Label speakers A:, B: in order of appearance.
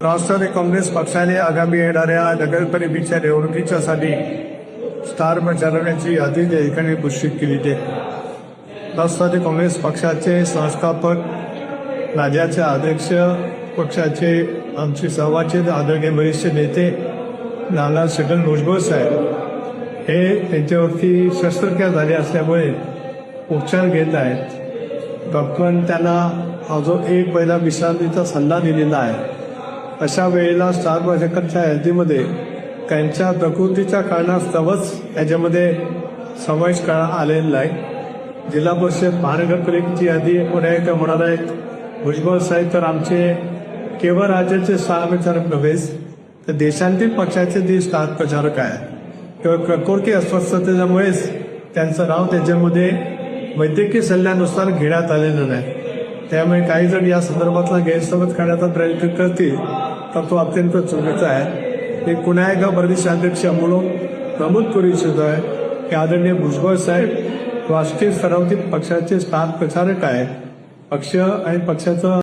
A: राष्ट्रवादी काँग्रेस पक्षाने आगामी येणाऱ्या नगरपरिषदेच्या निवडणुकीच्यासाठी स्टार प्रचारकांची यादी त्या ठिकाणी घोषित केली आहे राष्ट्रवादी काँग्रेस पक्षाचे संस्थापक राज्याचे अध्यक्ष पक्षाचे आमचे सहवाचे आदरणीय वरिष्ठ नेते नाना छगन भुजबळ साहेब हे त्यांच्यावरती शस्त्रक्रिया झाली असल्यामुळे उपचार घेत आहेत. डॉक्टरांनी त्यांना हा जो एक पहिला विश्रांतीचा सल्ला दिलेला आहे अशा वेळेला स्टार प्रचारकांच्या यादीमध्ये त्यांच्या प्रकृतीच्या कारणास्तवच याच्यामध्ये समावेश करा आलेला आहे. जिल्हा परिषद महानगरपालिकेची यादी पुण्या एका होणार आहेत भुजबळ साहेब तर आमचे केवळ राज्याचे स्टार प्रचारक नव्हेच तर देशांतील पक्षाचे जे स्टार प्रचारक आहे किंवा प्रकृती अस्वस्थतेच्यामुळेच त्यांचं नाव त्याच्यामध्ये वैद्यकीय सल्ल्यानुसार घेण्यात आलेलं नाही. त्यामुळे काही जण या संदर्भातला गैरसमज करण्याचा प्रयत्न करतील तर तो अत्यंत चुकीचा आहे. हे पुन्हा एकदा प्रदेशाध्यक्ष म्हणून नमूद करू इच्छितो आहे की आदरणीय भुजबळ साहेब राष्ट्रीय स्तरावरील पक्षाचे स्टार प्रचारक आहे पक्ष आणि पक्षाचं